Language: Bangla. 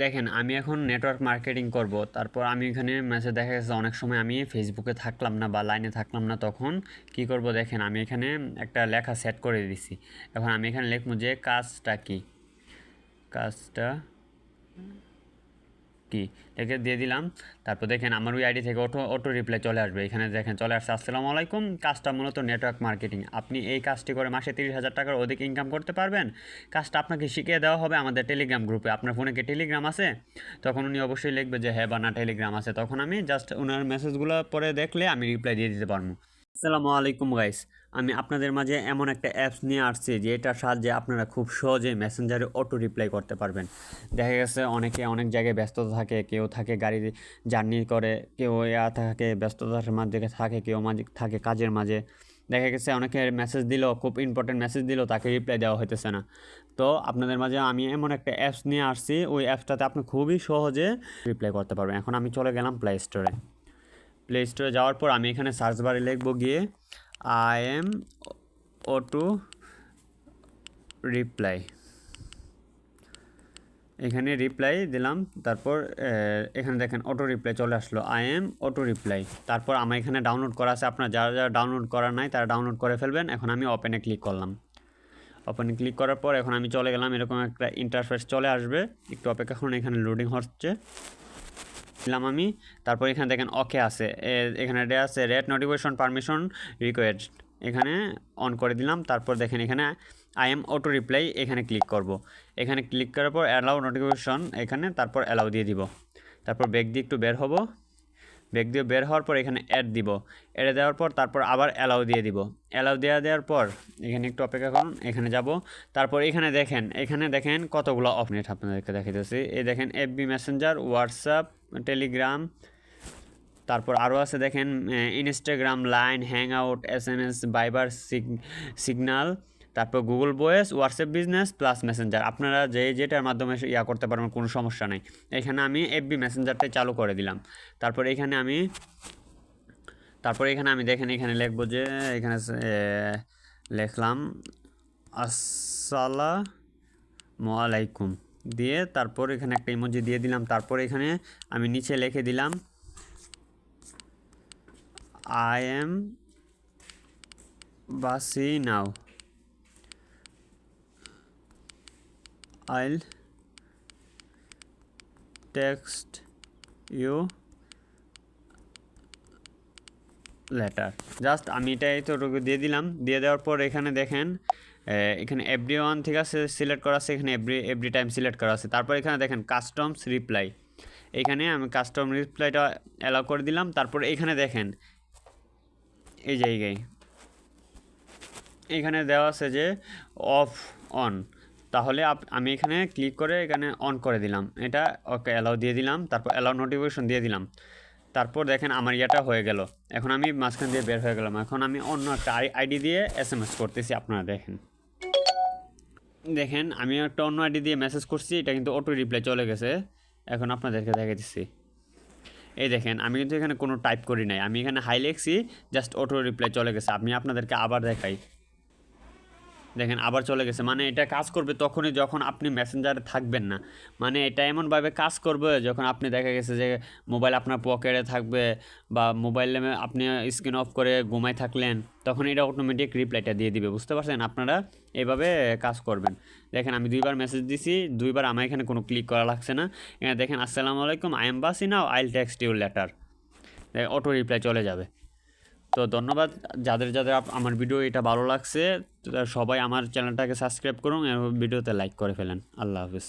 দেখেন, আমি এখন নেটওয়ার্ক মার্কেটিং করব, তারপর আমি এখানে মেসেজ দেখা গেছে অনেক সময় আমি ফেসবুকে থাকলাম না বা লাইনে থাকলাম না, তখন কি করব দেখেন, আমি এখানে একটা লেখা সেট করে দিছি। এখন আমি এখানে লিখব যে কাজটা কি? কাজটা কি? লিখে দিয়ে দিলাম। তারপর দেখেন আমার ওই আইডি থেকে অটো অটো রিপ্লাই চলে আসবে। এখানে দেখেন চলে আসছে, আসসালামু আলাইকুম। কাজটা মূলত নেটওয়ার্ক মার্কেটিং আপনি এই কাজটি করে মাসে তিরিশ হাজার টাকার অধিক ইনকাম করতে পারবেন? কাজটা আপনাকে শিখিয়ে দেওয়া হবে আমাদের টেলিগ্রাম গ্রুপে আপনার ফোনে কি টেলিগ্রাম আছে? তখন উনি অবশ্যই লিখবে যে হ্যাঁ বা না টেলিগ্রাম আছে। তখন আমি জাস্ট ওনার মেসেজগুলো পরে দেখলে আমি রিপ্লাই দিয়ে দিতে পারব। আসসালামু আলাইকুম গাইস আমি আপনাদের মাঝে এমন একটা অ্যাপস নিয়ে আসছি যে এটার সাহায্যে আপনারা খুব সহজে মেসেঞ্জারে অটো রিপ্লাই করতে পারবেন। দেখা গেছে অনেকে অনেক জায়গায় ব্যস্ততা থাকে, কেউ থাকে গাড়ি জার্নি করে, কেউ ইয়া থাকে, ব্যস্ততার মাঝে থাকে, কেউ মাঝে থাকে কাজের মাঝে। দেখা গেছে অনেকে মেসেজ দিল, খুব ইম্পর্টেন্ট মেসেজ দিল, তাকে রিপ্লাই দেওয়া হইতেছে না। তো আপনাদের মাঝে আমি এমন একটা অ্যাপস নিয়ে আসছি, ওই অ্যাপসটাতে আপনি খুবই সহজে রিপ্লাই করতে পারবেন। এখন আমি চলে গেলাম প্লে স্টোরে প্লে স্টোরে যাওয়ার পর আমি এখানে সার্চ বারে লিখব গিয়ে I M O two reply এখানে রিপ্লাই দিলাম, তারপর এখানে দেখেন অটো রিপ্লাই চলে আসলো। আই এম অটো রিপ্লাই তারপর আমার এখানে ডাউনলোড করা আছে। আপনার যারা যারা ডাউনলোড করা নাই, তারা ডাউনলোড করে ফেলবেন। এখন আমি ওপেনে ক্লিক করলাম। ওপেনে ক্লিক করার পর এখন আমি চলে গেলাম। এরকম একটা ইন্টারফেস চলে আসবে। একটু অপেক্ষা করুন, এখানে লোডিং হচ্ছে। দিলাম আমি। তারপর এখানে দেখেন ওকে আছে। এখানে রে আছে রেড নোটিফিকেশন পারমিশন রিকোয়েস্ট এখানে অন করে দিলাম। তারপর দেখেন এখানে আই এম অটো রিপ্লাই এখানে ক্লিক করব। এখানে ক্লিক করার পর অ্যালাউ নোটিফিকেশন এখানে, তারপর অ্যালাউ দিয়ে দিব। তারপর ব্যাগ দিয়ে একটু বের হব। ব্যাগ দিয়ে বের হওয়ার পর এখানে অ্যাড দিব। অ্যাড দেওয়ার পর তারপর আবার অ্যালাউ দিয়ে দিব। অ্যালাউ দেওয়া দেওয়ার পর এখানে একটু অপেক্ষা করুন, এখানে যাব। তারপর এখানে দেখেন এখানে দেখেন কতগুলো অপনেট আপনাদেরকে দেখাইতেছি। এই দেখেন এফবি মেসেঞ্জার হোয়াটসঅ্যাপ টেলিগ্রাম তারপর আরও আছে দেখেন Instagram Line hang out S M S Viber Signal তারপর Google voice WhatsApp business plus messenger আপনারা যে যেটার মাধ্যমে ইয়া করতে পারবেন, কোনো সমস্যা নেই। এখানে আমি এফবি মেসেঞ্জারটাই চালু করে দিলাম। তারপর এখানে আমি, তারপর এখানে আমি দেখেন, এখানে লিখব যে, এখানে লিখলাম, আসসালামু আলাইকুম। দিয়ে তারপর এখানে একটা ইমোজি দিয়ে দিলাম। তারপর এখানে আমি নিচে লিখে দিলাম I am busy now I'll text you later. Just আমি এটাই তো দিয়ে দিলাম। দিয়ে দেওয়ার পর এখানে দেখেন এখানে এভরি ওয়ান থেকে সিলেক্ট করা আছে, এখানে এভরি এভরি টাইম সিলেক্ট করা আছে। তারপর এখানে দেখেন, কাস্টমস রিপ্লাই। এখানে আমি কাস্টম রিপ্লাইটা অ্যালাউ করে দিলাম। তারপর এখানে দেখেন, এই জায়গায় এখানে দেওয়া আছে যে, অফ অন। তাহলে আমি এখানে ক্লিক করে এখানে অন করে দিলাম। এটা ওকে অ্যালাউ দিয়ে দিলাম। তারপর অ্যালাউ নোটিফিকেশন দিয়ে দিলাম। তারপর দেখেন আমার ইয়েটা হয়ে গেল। এখন আমি মাঝখান দিয়ে বের হয়ে গেলাম। এখন আমি অন্য একটা আইডি দিয়ে এস এম এস করতেছি, আপনারা দেখেন। দেখেন, আমি একটা অন্য আইডি দিয়ে মেসেজ করছি, এটা কিন্তু অটো রিপ্লাই চলে গেছে। এখন আপনাদেরকে দেখে দিচ্ছি। এই দেখেন, আমি কিন্তু এখানে কোনো টাইপ করি নাই। আমি এখানে হাই লিখছি জাস্ট অটো রিপ্লাই চলে গেছে। আমি আপনাদেরকে আবার দেখাই। দেখেন আবার চলে গেছে। মানে এটা কাজ করবে তখনই যখন আপনি মেসেঞ্জারে থাকবেন না। মানে এটা এমনভাবে কাজ করবে যখন আপনি দেখা গেছে যে মোবাইল আপনার পকেটে থাকবে বা মোবাইলে আপনি স্ক্রিন অফ করে ঘুমায় থাকলেন, তখন এটা অটোমেটিক রিপ্লাইটা দিয়ে দিবে। বুঝতে পারছেন? আপনারা এভাবে কাজ করবেন। দেখেন আমি দুইবার মেসেজ দিছি, দুইবার আমার এখানে কোনো ক্লিক করা লাগছে না। এখানে দেখেন, আসসালামু আলাইকুম I I'm busy now I'll text your later auto reply চলে যাবে। তো ধন্যবাদ। যাদের যাদের আমার ভিডিও এটা ভালো লাগছে সবাই আমার চ্যানেলটাকে সাবস্ক্রাইব করুন এবং ভিডিওতে লাইক করে ফেলেন। আল্লাহ হাফিজ।